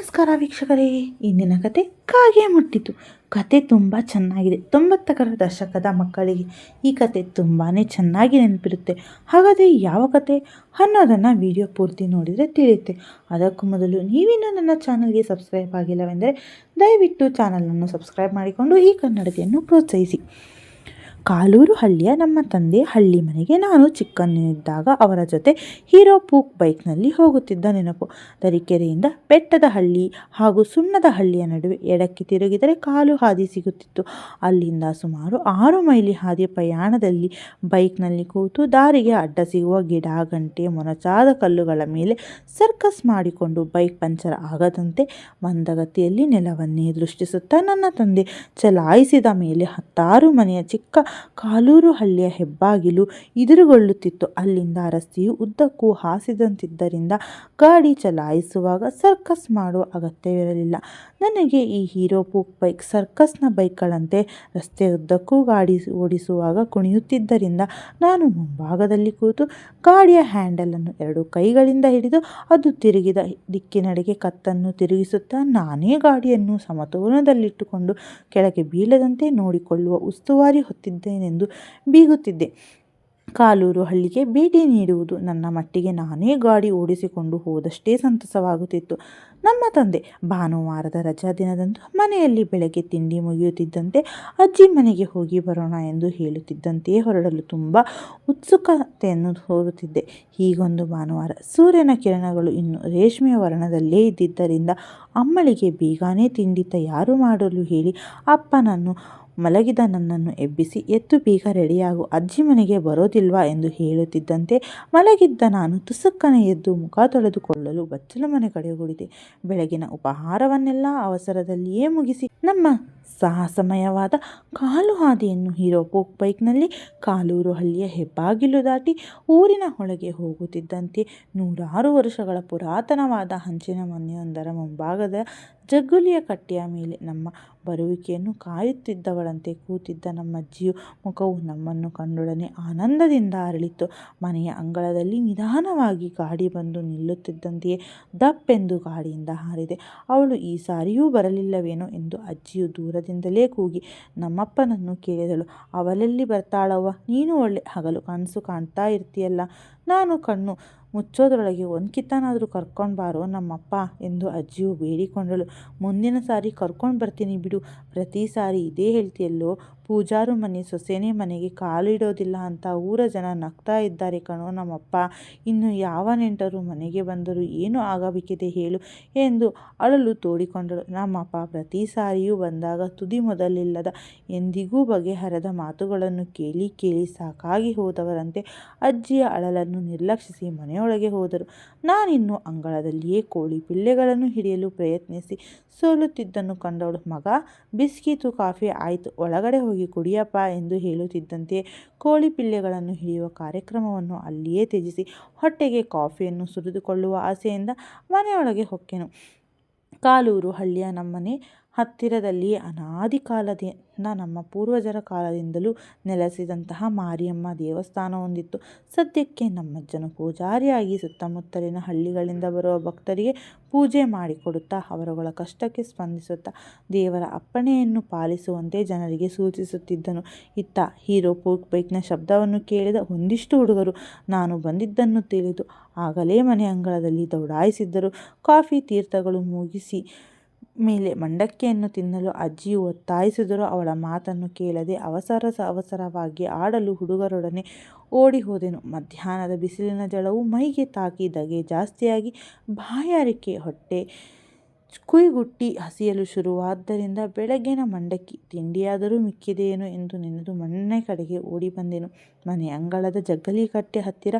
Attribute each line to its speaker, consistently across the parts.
Speaker 1: ನಮಸ್ಕಾರ ವೀಕ್ಷಕರೇ. ಇಂದಿನ ಕತೆ ಕಾಗೆ ಮುಟ್ಟಿತು. ಕತೆ ತುಂಬ ಚೆನ್ನಾಗಿದೆ. ತೊಂಬತ್ತಕರ ದಶಕದ ಮಕ್ಕಳಿಗೆ ಈ ಕತೆ ತುಂಬಾ ಚೆನ್ನಾಗಿ ನೆನಪಿರುತ್ತೆ. ಹಾಗಾದರೆ ಯಾವ ಕತೆ? ಅನ್ನೋದನ್ನು ವಿಡಿಯೋ ಪೂರ್ತಿ ನೋಡಿದರೆ ತಿಳಿಯುತ್ತೆ. ಅದಕ್ಕೂ ಮೊದಲು ನೀವಿನ್ನೂ ನನ್ನ ಚಾನಲ್ಗೆ ಸಬ್ಸ್ಕ್ರೈಬ್ ಆಗಿಲ್ಲವೆಂದರೆ ದಯವಿಟ್ಟು ಚಾನಲನ್ನು ಸಬ್ಸ್ಕ್ರೈಬ್ ಮಾಡಿಕೊಂಡು ಈ ಕನ್ನಡತೆಯನ್ನು ಪ್ರೋತ್ಸಾಹಿಸಿ. ಕಾಲೂರು ಹಳ್ಳಿಯ ನಮ್ಮ ತಂದೆ ಹಳ್ಳಿ ಮನೆಗೆ ನಾನು ಚಿಕ್ಕನಿದ್ದಾಗ ಅವರ ಜೊತೆ ಹೀರೋ ಪೂಕ್ ಬೈಕ್ನಲ್ಲಿ ಹೋಗುತ್ತಿದ್ದ ನೆನಪು. ತರೀಕೆರೆಯಿಂದ ಬೆಟ್ಟದ ಹಳ್ಳಿ ಹಾಗೂ ಸುಣ್ಣದ ಹಳ್ಳಿಯ ನಡುವೆ ಎಡಕ್ಕೆ ತಿರುಗಿದರೆ ಕಾಲು ಹಾದಿ ಸಿಗುತ್ತಿತ್ತು. ಅಲ್ಲಿಂದ ಸುಮಾರು ಆರು ಮೈಲಿ ಹಾದಿ ಪ್ರಯಾಣದಲ್ಲಿ ಬೈಕ್ನಲ್ಲಿ ಕೂತು ದಾರಿಗೆ ಅಡ್ಡ ಸಿಗುವ ಗಿಡ, ಗಂಟೆ, ಮೊನಚಾದ ಕಲ್ಲುಗಳ ಮೇಲೆ ಸರ್ಕಸ್ ಮಾಡಿಕೊಂಡು ಬೈಕ್ ಪಂಚರ್ ಆಗದಂತೆ ಮಂದಗತಿಯಲ್ಲಿ ನೆಲವನ್ನೇ ದೃಷ್ಟಿಸುತ್ತಾ ನನ್ನ ತಂದೆ ಚಲಾಯಿಸಿದ ಮೇಲೆ ಹತ್ತಾರು ಮನೆಯ ಚಿಕ್ಕ ಕಾಲೂರು ಹಳ್ಳಿಯ ಹೆಬ್ಬಾಗಿಲು ಎದುರುಗೊಳ್ಳುತ್ತಿತ್ತು ಅಲ್ಲಿಂದ ರಸ್ತೆಯು ಉದ್ದಕ್ಕೂ ಹಾಸಿದಂತಿದ್ದರಿಂದ ಗಾಡಿ ಚಲಾಯಿಸುವಾಗ ಸರ್ಕಸ್ ಮಾಡುವ ಅಗತ್ಯವಿರಲಿಲ್ಲ. ನನಗೆ ಈ ಹೀರೋ ಪೂಕ್ ಬೈಕ್ ಸರ್ಕಸ್ನ ಬೈಕ್ಗಳಂತೆ ರಸ್ತೆ ಉದ್ದಕ್ಕೂ ಗಾಡಿ ಓಡಿಸುವಾಗ ಕುಣಿಯುತ್ತಿದ್ದರಿಂದ ನಾನು ಮುಂಭಾಗದಲ್ಲಿ ಕೂತು ಗಾಡಿಯ ಹ್ಯಾಂಡಲನ್ನು ಎರಡು ಕೈಗಳಿಂದ ಹಿಡಿದು ಅದು ತಿರುಗಿದ ದಿಕ್ಕಿನಡೆಗೆ ಕತ್ತನ್ನು ತಿರುಗಿಸುತ್ತಾ ನಾನೇ ಗಾಡಿಯನ್ನು ಸಮತೋಲನದಲ್ಲಿಟ್ಟುಕೊಂಡು ಕೆಳಗೆ ಬೀಳದಂತೆ ನೋಡಿಕೊಳ್ಳುವ ಉಸ್ತುವಾರಿ ಹೊತ್ತಿದ್ದೇನೆಂದು ಬೀಗುತ್ತಿದ್ದೆ. ಕಾಲೂರು ಹಳ್ಳಿಗೆ ಭೇಟಿ ನೀಡುವುದು ನನ್ನ ಮಟ್ಟಿಗೆ ನಾನೇ ಗಾಡಿ ಓಡಿಸಿಕೊಂಡು ಹೋದಷ್ಟೇ ಸಂತಸವಾಗುತ್ತಿತ್ತು. ನಮ್ಮ ತಂದೆ ಭಾನುವಾರದ ರಜಾ ದಿನದಂದು ಮನೆಯಲ್ಲಿ ಬೆಳಗ್ಗೆ ತಿಂಡಿ ಮುಗಿಯುತ್ತಿದ್ದಂತೆ ಅಜ್ಜಿ ಮನೆಗೆ ಹೋಗಿ ಬರೋಣ ಎಂದು ಹೇಳುತ್ತಿದ್ದಂತೆಯೇ ಹೊರಡಲು ತುಂಬ ಉತ್ಸುಕತೆಯನ್ನು ತೋರುತ್ತಿದ್ದೆ. ಹೀಗೊಂದು ಭಾನುವಾರ ಸೂರ್ಯನ ಕಿರಣಗಳು ಇನ್ನು ರೇಷ್ಮೆಯ ವರ್ಣದಲ್ಲೇ ಇದ್ದಿದ್ದರಿಂದ ಅಮ್ಮಳಿಗೆ ಬೇಗನೆ ತಿಂಡಿ ತಯಾರು ಮಾಡಲು ಹೇಳಿ ಅಪ್ಪನನ್ನು ಮಲಗಿದ ನನ್ನನ್ನು ಎಬ್ಬಿಸಿ ಎತ್ತು ಬೀಗ ರೆಡಿಯಾಗು, ಅಜ್ಜಿ ಮನೆಗೆ ಬರೋದಿಲ್ವಾ? ಎಂದು ಹೇಳುತ್ತಿದ್ದಂತೆ ಮಲಗಿದ್ದ ನಾನು ತುಸುಕ್ಕನೆ ಎದ್ದು ಮುಖ ತೊಳೆದುಕೊಳ್ಳಲು ಬಚ್ಚಲ ಮನೆ ಕಡೆಗೂಡಿದೆ ಬೆಳಗಿನ ಉಪಹಾರವನ್ನೆಲ್ಲ ಅವಸರದಲ್ಲಿಯೇ ಮುಗಿಸಿ, ನಮ್ಮ ಸಾಹಸಮಯವಾದ ಕಾಲು ಹಾದಿಯನ್ನು ಹೀರೋ ಪೋಕ್ ಬೈಕ್ನಲ್ಲಿ ಕಾಲೂರು ಹಳ್ಳಿಯ ಹೆಬ್ಬಾಗಿಲು ದಾಟಿ ಊರಿನ ಒಳಗೆ ಹೋಗುತ್ತಿದ್ದಂತೆ ನೂರಾರು ವರ್ಷಗಳ ಪುರಾತನವಾದ ಹಂಚಿನ ಮನೆಯೊಂದರ ಮುಂಭಾಗದ ಜಗ್ಗುಲಿಯ ಕಟ್ಟೆಯ ಮೇಲೆ ನಮ್ಮ ಬರುವಿಕೆಯನ್ನು ಕಾಯುತ್ತಿದ್ದವಳಂತೆ ಕೂತಿದ್ದ ನಮ್ಮಜ್ಜಿಯು ಮುಖವು ನಮ್ಮನ್ನು ಕಂಡೊಡನೆ ಆನಂದದಿಂದ ಅರಳಿತು ಮನೆಯ ಅಂಗಳದಲ್ಲಿ ನಿಧಾನವಾಗಿ ಗಾಡಿ ಬಂದು ನಿಲ್ಲುತ್ತಿದ್ದಂತೆಯೇ ದಪ್ಪೆಂದು ಗಾಡಿಯಿಂದ ಹಾರಿದೆ. ಅವಳು ಈ ಸಾರಿಯೂ ಬರಲಿಲ್ಲವೇನೋ ಎಂದು ಅಜ್ಜಿಯು ದೂರದಿಂದಲೇ ಕೂಗಿ ನಮ್ಮಪ್ಪನನ್ನು ಕೇಳಿದಳು. ಅವಳೆಲ್ಲಿ ಬರ್ತಾಳವ್ವ. ನೀನು ಒಳ್ಳೆ ಹಗಲು ಕನಸು ಕಾಣ್ತಾ ಇರ್ತೀಯಲ್ಲ. ನಾನು ಕಣ್ಣು ಮುಚ್ಚೋದ್ರೊಳಗೆ ಒಂದು ಕಿತ್ತನಾದರೂ ಕರ್ಕೊಂಡು ಬಾರೋ ನಮ್ಮಪ್ಪ ಎಂದು ಅಜ್ಜಿಯು ಬೇಡಿಕೊಂಡಳು. ಮುಂದಿನ ಸಾರಿ ಕರ್ಕೊಂಡು ಬರ್ತೀನಿ ಬಿಡು. ಪ್ರತಿ ಸಾರಿ ಇದೇ ಹೇಳ್ತಿಯಲ್ಲೋ? ಪೂಜಾರು ಮನೆ, ಸೊಸೆನೇ ಮನೆಗೆ ಕಾಲಿಡೋದಿಲ್ಲ ಅಂತ ಊರ ಜನ ನಗ್ತಾ ಇದ್ದಾರೆ ಕಣೋ ನಮ್ಮಪ್ಪ. ಇನ್ನು ಯಾವ ನೆಂಟರು ಮನೆಗೆ ಬಂದರೂ ಏನು ಆಗಬೇಕಿದೆ ಹೇಳು ಎಂದು ಅಳಲು ತೋಡಿಕೊಂಡಳು. ನಮ್ಮಪ್ಪ ಪ್ರತಿ ಸಾರಿಯೂ ಬಂದಾಗ ತುದಿ ಮೊದಲಿಲ್ಲದ ಎಂದಿಗೂ ಬಗೆಹರದ ಮಾತುಗಳನ್ನು ಕೇಳಿ ಕೇಳಿ ಸಾಕಾಗಿ ಹೋದವರಂತೆ ಅಜ್ಜಿಯ ಅಳಲನ್ನು ನಿರ್ಲಕ್ಷಿಸಿ ಮನೆಯೊಳಗೆ ಹೋದರು. ನಾನಿನ್ನು ಅಂಗಳದಲ್ಲಿಯೇ ಕೋಳಿ ಪಿಳ್ಳೆಗಳನ್ನು ಹಿಡಿಯಲು ಪ್ರಯತ್ನಿಸಿ ಸೋಲುತ್ತಿದ್ದನ್ನು ಕಂಡವಳು, ಮಗ, ಬಿಸ್ಕಿತು, ಕಾಫಿ ಆಯಿತು, ಒಳಗಡೆ ಹೋಗಿ ಕುಡಿಯಪ್ಪ ಎಂದು ಹೇಳುತ್ತಿದ್ದಂತೆ ಕೋಳಿ ಪಿಳ್ಳೆಗಳನ್ನು ಹಿಡಿಯುವ ಕಾರ್ಯಕ್ರಮವನ್ನು ಅಲ್ಲಿಯೇ ತ್ಯಜಿಸಿ ಹೊಟ್ಟೆಗೆ ಕಾಫಿಯನ್ನು ಸುರಿದುಕೊಳ್ಳುವ ಆಸೆಯಿಂದ ಮನೆಯೊಳಗೆ ಹೊಕ್ಕೆನು. ಕಾಲೂರು ಹಳ್ಳಿಯ ನಮ್ಮನೆ ಹತ್ತಿರದಲ್ಲಿಯೇ ಅನಾದಿ ಕಾಲದಿಂದ ನಮ್ಮ ಪೂರ್ವಜರ ಕಾಲದಿಂದಲೂ ನೆಲೆಸಿದಂತಹ ಮಾರಿಯಮ್ಮ ದೇವಸ್ಥಾನವೊಂದಿತ್ತು ಸದ್ಯಕ್ಕೆ ನಮ್ಮಜ್ಜನು ಪೂಜಾರಿಯಾಗಿ ಸುತ್ತಮುತ್ತಲಿನ ಹಳ್ಳಿಗಳಿಂದ ಬರುವ ಭಕ್ತರಿಗೆ ಪೂಜೆ ಮಾಡಿಕೊಡುತ್ತಾ ಅವರುಗಳ ಕಷ್ಟಕ್ಕೆ ಸ್ಪಂದಿಸುತ್ತಾ ದೇವರ ಅಪ್ಪಣೆಯನ್ನು ಪಾಲಿಸುವಂತೆ ಜನರಿಗೆ ಸೂಚಿಸುತ್ತಿದ್ದನು. ಇತ್ತ ಹೀರೋ ಪೋಕ್ ಬೈಕ್ನ ಶಬ್ದವನ್ನು ಕೇಳಿದ ಒಂದಿಷ್ಟು ಹುಡುಗರು, ನಾನು ಬಂದಿದ್ದನ್ನು ತಿಳಿದು. ಆಗಲೇ ಮನೆ ಅಂಗಳದಲ್ಲಿ ದೌಡಾಯಿಸಿದ್ದರು. ಕಾಫಿ ತೀರ್ಥಗಳು ಮುಗಿಸಿ ಮೇಲೆ ಮಂಡಕ್ಕಿಯನ್ನು ತಿನ್ನಲು ಅಜ್ಜಿಯು ಒತ್ತಾಯಿಸಿದರೂ ಅವಳ ಮಾತನ್ನು ಕೇಳದೆ ಅವಸರ ಅವಸರವಾಗಿ ಆಡಲು ಹುಡುಗರೊಡನೆ ಓಡಿ ಹೋದೆನು ಮಧ್ಯಾಹ್ನದ ಬಿಸಿಲಿನ ಜಳವು ಮೈಗೆ ತಾಕಿ ಧಗೆ ಜಾಸ್ತಿಯಾಗಿ ಬಾಯಾರಿಕೆ ಹೊಟ್ಟೆ ಕುಯ್ಗುಟ್ಟಿ ಹಸಿಯಲು ಶುರುವಾದ್ದರಿಂದ ಬೆಳಗ್ಗಿನ ಮಂಡಕ್ಕಿ ತಿಂಡಿಯಾದರೂ ಮಿಕ್ಕಿದೆಯೇನೋ ಎಂದು ನೆನೆದು ಮನೆ ಕಡೆಗೆ ಓಡಿ ಬಂದೆನು. ಮನೆ ಅಂಗಳದ ಜಗ್ಗಲಿ ಕಟ್ಟೆ ಹತ್ತಿರ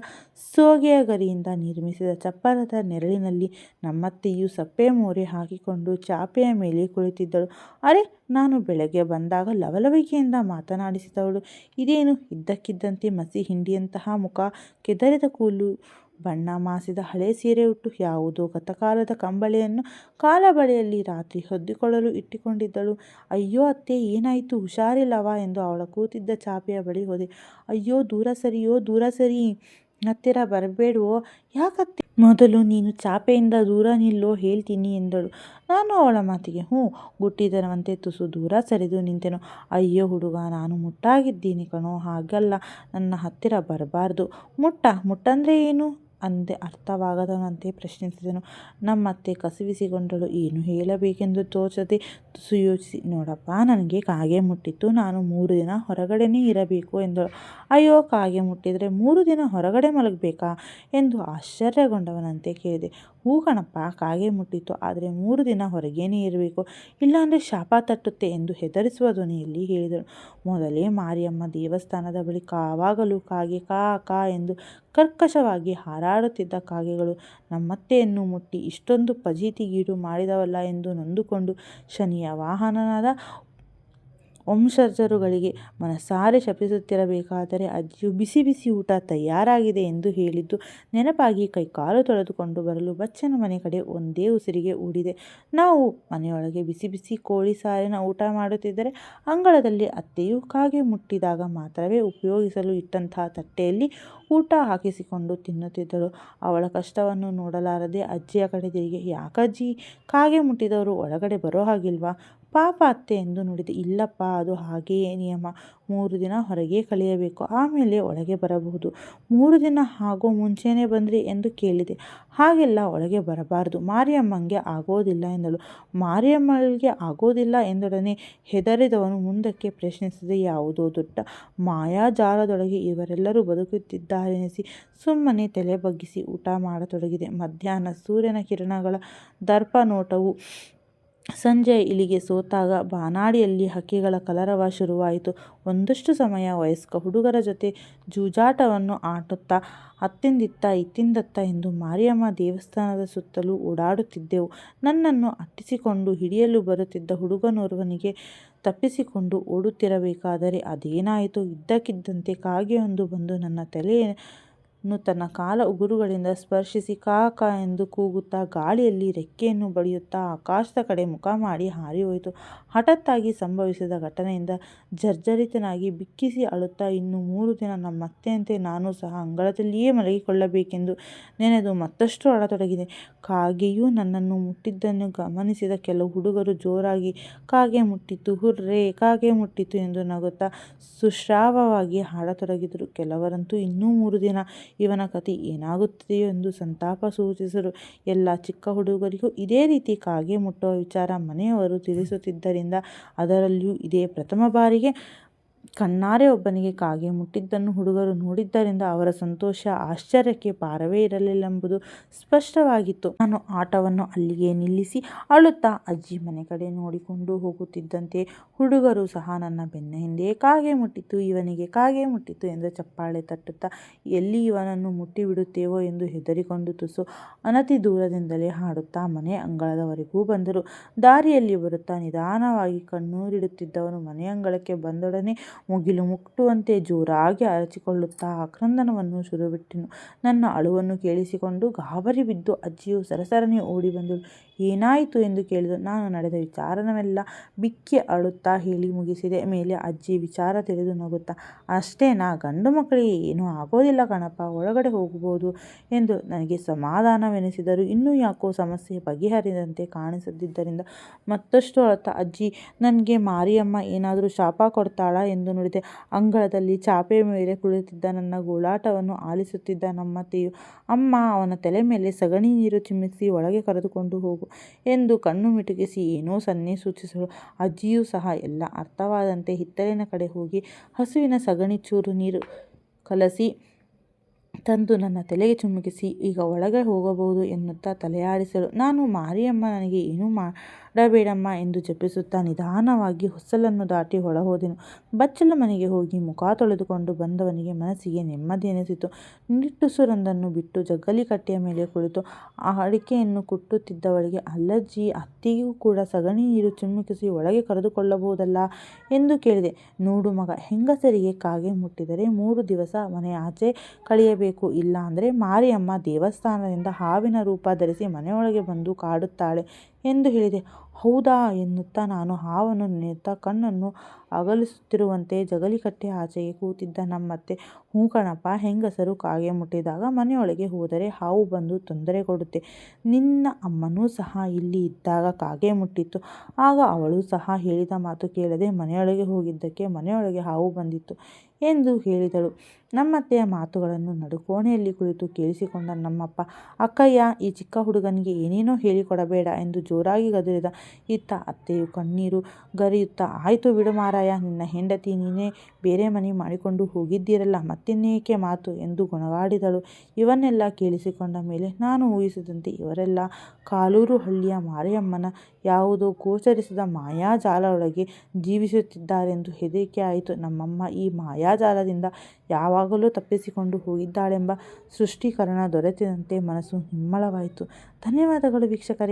Speaker 1: ಸೋಗೆಯ ಗರಿಯಿಂದ ನಿರ್ಮಿಸಿದ ಚಪ್ಪರದ ನೆರಳಿನಲ್ಲಿ ನಮ್ಮತ್ತೆಯು ಸಪ್ಪೆ ಮೋರೆ ಹಾಕಿಕೊಂಡು ಚಾಪೆಯ ಮೇಲೆ ಕುಳಿತಿದ್ದಳು. ಅರೆ, ನಾನು ಬೆಳಗ್ಗೆ ಬಂದಾಗ ಲವಲವಿಕೆಯಿಂದ ಮಾತನಾಡಿಸಿದವಳು. ಇದೇನು, ಇದ್ದಕ್ಕಿದ್ದಂತೆ ಮಸಿ ಹಿಂಡಿಯಂತಹ ಮುಖ ಕೆದರಿದ ಕೂಲು ಬಣ್ಣ ಮಾಸಿದ ಹಳೆ ಸೀರೆ ಉಟ್ಟು ಯಾವುದೋ ಗತಕಾಲದ ಕಂಬಳಿಯನ್ನು ಕಾಲಬಳೆಯಲ್ಲಿ ರಾತ್ರಿ ಹೊದ್ದಿಕೊಳ್ಳಲು ಇಟ್ಟುಕೊಂಡಿದ್ದಳು. ಅಯ್ಯೋ ಅತ್ತೆ, ಏನಾಯಿತು? ಹುಷಾರಿಲ್ಲವ ಎಂದು ಅವಳ ಕೂತಿದ್ದ ಚಾಪೆಯ ಬಳಿ ಹೋದೆ. ಅಯ್ಯೋ, ದೂರ ಸರಿಯೋ ದೂರ ಸರಿ. ಹತ್ತಿರ ಬರಬೇಡವೋ? ಯಾಕತ್ತೆ? ಮೊದಲು ನೀನು ಚಾಪೆಯಿಂದ ದೂರ ನಿಲ್ಲೋ, ಹೇಳ್ತೀನಿ ಎಂದಳು. ನಾನು ಅವಳ ಮಾತಿಗೆ, ಹ್ಞೂ, ಗುಟ್ಟಿದನವಂತೆ ತುಸು ದೂರ ಸರಿದು ನಿಂತೆನು. ಅಯ್ಯೋ ಹುಡುಗ, ನಾನು ಮುಟ್ಟಾಗಿದ್ದೀನಿ ಕಣೋ, ಹಾಗಲ್ಲ. ನನ್ನ ಹತ್ತಿರ ಬರಬಾರ್ದು. ಮುಟ್ಟ, ಮುಟ್ಟಂದ್ರೆ ಏನು? ಅಂದೆ ಅರ್ಥವಾಗದವನಂತೆ ಪ್ರಶ್ನಿಸಿದನು. ನಮ್ಮತ್ತೆ ಕಸಿವಿಸಿಕೊಂಡಳು. ಏನು ಹೇಳಬೇಕೆಂದು ತೋಚದೆ ತುಸು ಯೋಚಿಸಿ ನೋಡಪ್ಪ, ನನಗೆ ಕಾಗೆ ಮುಟ್ಟಿತ್ತು. ನಾನು ಮೂರು ದಿನ ಹೊರಗಡೆನೇ ಇರಬೇಕು ಎಂದಳು. ಅಯ್ಯೋ, ಕಾಗೆ ಮುಟ್ಟಿದರೆ ಮೂರು ದಿನ ಹೊರಗಡೆ ಮಲಗಬೇಕಾ ಎಂದು ಆಶ್ಚರ್ಯಗೊಂಡವನಂತೆ ಕೇಳಿದೆ. ಹೂ ಕಣಪ್ಪ, ಕಾಗೆ ಮುಟ್ಟಿತ್ತು. ಆದರೆ ಮೂರು ದಿನ ಹೊರಗೇನೇ ಇರಬೇಕು. ಇಲ್ಲಾಂದರೆ ಶಾಪ ತಟ್ಟುತ್ತೆ ಎಂದು ಹೆದರಿಸುವ ಧ್ವನಿಯಲ್ಲಿ ಹೇಳಿದಳು. ಮೊದಲೇ ಮಾರಿಯಮ್ಮ ದೇವಸ್ಥಾನದ ಬಳಿ ಕಾವಾಗಲೂ ಕಾಗೆ ಕಾ ಕಾ ಎಂದು ಕರ್ಕಶವಾಗಿ ಹಾರಾಡುತ್ತಿದ್ದ ಕಾಗೆಗಳು ನಮ್ಮತ್ತೆಯನ್ನು ಮುಟ್ಟಿ ಇಷ್ಟೊಂದು ಫಜೀತಿಗೀಡು ಮಾಡಿದವಲ್ಲ ಎಂದು ನೊಂದುಕೊಂಡು ಶನಿಯ ವಾಹನನಾದ ವಂಶಜರುಗಳಿಗೆ ಮನಸಾರೆ ಶಪಿಸುತ್ತಿರಬೇಕಾದರೆ ಅಜ್ಜಿಯು ಬಿಸಿ ಬಿಸಿ ಊಟ ತಯಾರಾಗಿದೆ ಎಂದು ಹೇಳಿದ್ದು, ನೆನಪಾಗಿ ಕೈಕಾಲು ತೊಳೆದುಕೊಂಡು ಬರಲು ಬಚ್ಚನ ಮನೆ ಕಡೆ ಒಂದೇ ಉಸಿರಿಗೆ ಊಡಿದೆ. ನಾವು ಮನೆಯೊಳಗೆ ಬಿಸಿ ಬಿಸಿ ಕೋಳಿ ಸಾರಿನ ಊಟ ಮಾಡುತ್ತಿದ್ದರೆ, ಅಂಗಳದಲ್ಲಿ ಅತ್ತೆಯು ಕಾಗೆ ಮುಟ್ಟಿದಾಗ ಮಾತ್ರವೇ ಉಪಯೋಗಿಸಲು ಇಟ್ಟಂತಹ ತಟ್ಟೆಯಲ್ಲಿ ಊಟ ಹಾಕಿಸಿಕೊಂಡು ತಿನ್ನುತ್ತಿದ್ದಳು. ಅವಳ ಕಷ್ಟವನ್ನು ನೋಡಲಾರದೆ ಅಜ್ಜಿಯ ಕಡೆ ತಿರುಗಿ, ಯಾಕಜ್ಜಿ, ಕಾಗೆ ಮುಟ್ಟಿದವರು ಒಳಗಡೆ ಬರೋ ಹಾಗಿಲ್ವಾ? ಪಾಪ ಅತ್ತೆ ಎಂದು ನುಡಿದೆ, ಇಲ್ಲಪ್ಪ, ಅದು ಹಾಗೆಯೇ ನಿಯಮ. ಮೂರು ದಿನ ಹೊರಗೆ ಕಳೆಯಬೇಕು. ಆಮೇಲೆ ಒಳಗೆ ಬರಬಹುದು. ಮೂರು ದಿನ ಹಾಗೂ ಮುಂಚೆನೇ ಬಂದ್ರಿ ಎಂದು ಕೇಳಿದೆ. ಹಾಗೆಲ್ಲ ಒಳಗೆ ಬರಬಾರದು. ಮಾರಿಯಮ್ಮಂಗೆ ಆಗೋದಿಲ್ಲ ಎಂದಳು. ಮಾರಿಯಮ್ಮಳಿಗೆ ಆಗೋದಿಲ್ಲ ಎಂದೊಡನೆ ಹೆದರಿದವನು ಮುಂದಕ್ಕೆ ಪ್ರಶ್ನಿಸಿದೆ, ಯಾವುದೋ ದೊಡ್ಡ ಮಾಯಾಜಾಲದೊಳಗೆ ಇವರೆಲ್ಲರೂ ಬದುಕುತ್ತಿದ್ದಾರೆನಿಸಿ ಸುಮ್ಮನೆ ತಲೆ ಬಗ್ಗಿಸಿ ಊಟ ಮಾಡತೊಡಗಿದೆ. ಮಧ್ಯಾಹ್ನ ಸೂರ್ಯನ ಕಿರಣಗಳ ದರ್ಪ ನೋಟವು ಸಂಜೆ ಇಲ್ಲಿಗೆ ಸೋತಾಗ ಬಾನಾಡಿಯಲ್ಲಿ ಹಕ್ಕಿಗಳ ಕಲರವ ಶುರುವಾಯಿತು. ಒಂದಷ್ಟು ಸಮಯ ವಯಸ್ಕ ಹುಡುಗರ ಜೊತೆ ಜೂಜಾಟವನ್ನು ಆಟುತ್ತಾ, ಅತ್ತಿಂದಿತ್ತ, ಇತ್ತಿಂದತ್ತ ಎಂದು ಮಾರಿಯಮ್ಮ ದೇವಸ್ಥಾನದ ಸುತ್ತಲೂ ಓಡಾಡುತ್ತಿದ್ದೆವು. ನನ್ನನ್ನು ಅಟ್ಟಿಸಿಕೊಂಡು ಹಿಡಿಯಲು ಬರುತ್ತಿದ್ದ ಹುಡುಗನೋರ್ವನಿಗೆ ತಪ್ಪಿಸಿಕೊಂಡು ಓಡುತ್ತಿರಬೇಕಾದರೆ ಅದೇನಾಯಿತು? ಇದ್ದಕ್ಕಿದ್ದಂತೆ ಕಾಗೆಯೊಂದು ಬಂದು ನನ್ನ ತಲೆಯ ನು ತನ್ನ ಕಾಲ ಉಗುರುಗಳಿಂದ ಸ್ಪರ್ಶಿಸಿ ಕಾ ಕಾ ಎಂದು ಕೂಗುತ್ತಾ ಗಾಳಿಯಲ್ಲಿ ರೆಕ್ಕೆಯನ್ನು ಬಡಿಯುತ್ತಾ ಆಕಾಶದ ಕಡೆ ಮುಖ ಮಾಡಿ ಹಾರಿ ಹೋಯಿತು ಹಠಾತ್ತಾಗಿ ಸಂಭವಿಸಿದ ಘಟನೆಯಿಂದ ಜರ್ಜರಿತನಾಗಿ ಬಿಕ್ಕಿಸಿ ಅಳುತ್ತಾ ಇನ್ನು ಮೂರು ದಿನ ನಮ್ಮತ್ತೆಯಂತೆ ನಾನು ಸಹ ಅಂಗಳದಲ್ಲಿಯೇ ಮಲಗಿಕೊಳ್ಳಬೇಕೆಂದು ನೆನೆದು ಮತ್ತಷ್ಟು ಅಳತೊಡಗಿದೆ. ಕಾಗೆಯೂ ನನ್ನನ್ನು ಮುಟ್ಟಿದ್ದನ್ನು ಗಮನಿಸಿದ ಕೆಲವು ಹುಡುಗರು ಜೋರಾಗಿ, ಕಾಗೆ ಮುಟ್ಟಿತು ಹುರ್ರೇ, ಕಾಗೆ ಮುಟ್ಟಿತು ಎಂದು ನಗುತ್ತಾ ಸುಶ್ರಾವವಾಗಿ ಹಾಡತೊಡಗಿದರು. ಕೆಲವರಂತೂ ಇನ್ನೂ ಮೂರು ದಿನ ಇವನ ಕತೆ ಏನಾಗುತ್ತದೆಯೋ ಎಂದು ಸಂತಾಪ ಸೂಚಿಸಲು ಎಲ್ಲ ಚಿಕ್ಕ ಹುಡುಗರಿಗೂ ಇದೇ ರೀತಿ ಕಾಗೆ ಮುಟ್ಟುವ ವಿಚಾರ ಮನೆಯವರು ತಿಳಿಸುತ್ತಿದ್ದರಿಂದ ಅದರಲ್ಲಿಯೂ ಇದೇ ಪ್ರಥಮ ಬಾರಿಗೆ ಕಣ್ಣಾರೆ ಒಬ್ಬನಿಗೆ ಕಾಗೆ ಮುಟ್ಟಿದ್ದನ್ನು ಹುಡುಗರು ನೋಡಿದ್ದರಿಂದ ಅವರ ಸಂತೋಷ ಆಶ್ಚರ್ಯಕ್ಕೆ ಪಾರವೇ ಇರಲಿಲ್ಲವೆಂಬುದು ಸ್ಪಷ್ಟವಾಗಿತ್ತು. ನಾನು ಆಟವನ್ನು ಅಲ್ಲಿಗೆ ನಿಲ್ಲಿಸಿ ಅಳುತ್ತಾ ಅಜ್ಜಿ ಮನೆ ಕಡೆ ನೋಡಿಕೊಂಡು ಹೋಗುತ್ತಿದ್ದಂತೆ ಹುಡುಗರು ಸಹ ನನ್ನ ಬೆನ್ನ ಹಿಂದೆ ಕಾಗೆ ಮುಟ್ಟಿತು, ಇವನಿಗೆ ಕಾಗೆ ಮುಟ್ಟಿತು ಎಂದು ಚಪ್ಪಾಳೆ ತಟ್ಟುತ್ತಾ, ಎಲ್ಲಿ ಇವನನ್ನು ಮುಟ್ಟಿಬಿಡುತ್ತೇವೋ ಎಂದು ಹೆದರಿಕೊಂಡು ತುಸು ಅನತಿ ದೂರದಿಂದಲೇ ಹಾಡುತ್ತಾ ಮನೆ ಅಂಗಳದವರೆಗೂ ಬಂದರು. ದಾರಿಯಲ್ಲಿ ಬರುತ್ತಾ ನಿಧಾನವಾಗಿ ಕಣ್ಣೂರಿಡುತ್ತಿದ್ದವನು ಮನೆಯಂಗಳಕ್ಕೆ ಬಂದೊಡನೆ ಮುಗಿಲು ಮುಟ್ಟುವಂತೆ ಜೋರಾಗಿ ಅರಚಿಕೊಳ್ಳುತ್ತಾ ಆಕ್ರಂದನವನ್ನು ಶುರುಬಿಟ್ಟನು. ನನ್ನ ಅಳುವನ್ನು ಕೇಳಿಸಿಕೊಂಡು ಗಾಬರಿ ಬಿದ್ದು ಅಜ್ಜಿಯು ಸರಸರನೆ ಓಡಿ ಬಂದಳು. ಏನಾಯಿತು ಎಂದು ಕೇಳಿದಳು ನಾನು ನಡೆದ ವಿಚಾರನವೆಲ್ಲ ಬಿಕ್ಕಿ ಅಳುತ್ತಾ ಹೇಳಿ ಮುಗಿಸಿದೆ. ಮೇಲೆ ಅಜ್ಜಿ ವಿಚಾರ ತಿಳಿದು ನಗುತ್ತಾ ಅಷ್ಟೇನಾ ಗಂಡು ಮಕ್ಕಳಿಗೆ ಏನೂ ಆಗೋದಿಲ್ಲ ಕಣಪ್ಪ, ಒಳಗಡೆ ಹೋಗಬಹುದು ಎಂದು ನನಗೆ ಸಮಾಧಾನವೆನಿಸಿದರು. ಇನ್ನೂ ಯಾಕೋ ಸಮಸ್ಯೆ ಬಗೆಹರಿದಂತೆ ಕಾಣಿಸದಿದ್ದರಿಂದ ಮತ್ತಷ್ಟು ಅಳುತ್ತಾ, ಅಜ್ಜಿ, ನನಗೆ ಮಾರಿಯಮ್ಮ ಏನಾದರೂ ಶಾಪ ಕೊಡ್ತಾಳಾ ಎಂದು ನುಡಿದೆ. ಅಂಗಳದಲ್ಲಿ ಚಾಪೆಯ ಮೇಲೆ ಕುಳಿತಿದ್ದ ನನ್ನ ಗೋಳಾಟವನ್ನು ಆಲಿಸುತ್ತಿದ್ದ ನಮ್ಮತ್ತೆಯು, ಅಮ್ಮ, ಅವನ ತಲೆ ಮೇಲೆ ಸಗಣಿ ನೀರು ಚಿಮ್ಮಿಸಿ ಒಳಗೆ ಕರೆದುಕೊಂಡು ಹೋಗು ಎಂದು ಕಣ್ಣು ಮಿಟುಕಿಸಿ ಏನೋ ಸನ್ನೆ ಸೂಚಿಸಲು, ಅಜ್ಜಿಯೂ ಸಹ ಎಲ್ಲ ಅರ್ಥವಾದಂತೆ ಹಿತ್ತಲಿನ ಕಡೆ ಹೋಗಿ ಹಸುವಿನ ಸಗಣಿ ಚೂರು ನೀರು ಕಲಸಿ ತಂದು ನನ್ನ ತಲೆಗೆ ಚುಮುಕಿಸಿ, ಈಗ ಒಳಗೆ ಹೋಗಬಹುದು ಎನ್ನುತ್ತಾ ತಲೆಯಾಡಿಸಲು, ನಾನು ಮಾರಿಯಮ್ಮ, ನನಗೆ ಏನೂ ಮಾಡಬೇಡಮ್ಮ ಎಂದು ಜಪಿಸುತ್ತಾ ನಿಧಾನವಾಗಿ ಹೊಸಲನ್ನು ದಾಟಿ ಹೊರಹೋದೆನು. ಬಚ್ಚಲ ಮನೆಗೆ ಹೋಗಿ ಮುಖ ತೊಳೆದುಕೊಂಡು ಬಂದವನಿಗೆ ಮನಸ್ಸಿಗೆ ನೆಮ್ಮದಿ ಎನಿಸಿತು. ನಿಟ್ಟುಸುರಂದನ್ನು ಬಿಟ್ಟು ಜಗ್ಗಲಿ ಕಟ್ಟೆಯ ಮೇಲೆ ಕುಳಿತು ಆ ಅಡಿಕೆಯನ್ನು ಕುಟ್ಟುತ್ತಿದ್ದವಳಿಗೆ, ಅಲ್ಲಜ್ಜಿ, ಅತ್ತಿಗೂ ಕೂಡ ಸಗಣಿ ನೀರು ಚಿಮ್ಮುಕಿಸಿ ಒಳಗೆ ಕರೆದುಕೊಳ್ಳಬಹುದಲ್ಲ ಎಂದು ಕೇಳಿದೆ. ನೋಡು ಮಗ, ಹೆಂಗಸರಿಗೆ ಕಾಗೆ ಮುಟ್ಟಿದರೆ ಮೂರು ದಿವಸ ಮನೆ ಆಚೆ ಕಳೆಯಬೇಕು. ಇಲ್ಲ ಅಂದರೆ ಮಾರಿಯಮ್ಮ ದೇವಸ್ಥಾನದಿಂದ ಹಾವಿನ ರೂಪ ಧರಿಸಿ ಮನೆಯೊಳಗೆ ಬಂದು ಕಾಡುತ್ತಾಳೆ. ಎಂದು ಹೇಳಿದೆ. ಹೌದಾ ಎನ್ನುತ್ತಾ ನಾನು ಹಾವನ್ನು ನೆನೆಯುತ್ತಾ ಕಣ್ಣನ್ನು ಅಗಲಿಸುತ್ತಿರುವಂತೆ ಜಗಲಿಕಟ್ಟೆ ಆಚೆಗೆ ಕೂತಿದ್ದ ನಮ್ಮತ್ತೆ, ಹ್ಞೂ ಕಣಪ್ಪ, ಹೆಂಗಸರು ಕಾಗೆ ಮುಟ್ಟಿದಾಗ ಮನೆಯೊಳಗೆ ಹೋದರೆ ಹಾವು ಬಂದು ತೊಂದರೆ ಕೊಡುತ್ತೆ. ನಿನ್ನ ಅಮ್ಮನೂ ಸಹ ಇಲ್ಲಿ ಇದ್ದಾಗ ಕಾಗೆ ಮುಟ್ಟಿತ್ತು. ಆಗ ಅವಳು ಸಹ ಹೇಳಿದ ಮಾತು ಕೇಳದೆ ಮನೆಯೊಳಗೆ ಹೋಗಿದ್ದಕ್ಕೆ ಮನೆಯೊಳಗೆ ಹಾವು ಬಂದಿತ್ತು ಎಂದು ಹೇಳಿದಳು. ನಮ್ಮತ್ತೆಯ ಮಾತುಗಳನ್ನು ನಡುಕೋಣೆಯಲ್ಲಿ ಕುಳಿತು ಕೇಳಿಸಿಕೊಂಡ ನಮ್ಮಪ್ಪ, ಅಕ್ಕಯ್ಯ, ಈ ಚಿಕ್ಕ ಹುಡುಗನಿಗೆ ಏನೇನೋ ಹೇಳಿಕೊಡಬೇಡ ಎಂದು ಜೋರಾಗಿ ಗದರಿದ ಇತ್ತ ಅತ್ತೆಯು ಕಣ್ಣೀರು ಗರಿಯುತ್ತಾ, ಆಯಿತು ಬಿಡು ಮಾರಾಯ ನಿನ್ನ ಹೆಂಡತಿ ನೀನೇ ಬೇರೆ ಮನೆ ಮಾಡಿಕೊಂಡು ಹೋಗಿದ್ದೀರಲ್ಲ, ಮತ್ತಿನ್ನೇಕೆ ಮಾತು ಎಂದು ಗುಣಗಾಡಿದಳು. ಇವನ್ನೆಲ್ಲ ಕೇಳಿಸಿಕೊಂಡ ಮೇಲೆ ನಾನು ಊಹಿಸಿದಂತೆ ಇವರೆಲ್ಲ ಕಾಲೂರು ಹಳ್ಳಿಯ ಮಾರಿಯಮ್ಮನ ಯಾವುದೋ ಗೋಚರಿಸದ ಮಾಯಾಜಾಲದೊಳಗೆ ಜೀವಿಸುತ್ತಿದ್ದಾರೆಂದು ಹೆದರಿಕೆ ಆಯಿತು. ನಮ್ಮಮ್ಮ ಈ ಮಾಯಾಜಾಲದಿಂದ ಯಾವಾಗಲೂ ತಪ್ಪಿಸಿಕೊಂಡು ಹೋಗಿದ್ದಾಳೆಂಬ ಸೃಷ್ಟೀಕರಣ ದೊರೆತಿದಂತೆ ಮನಸ್ಸು ಹಿಮ್ಮಳವಾಯಿತು ಧನ್ಯವಾದಗಳು ವೀಕ್ಷಕರೇ.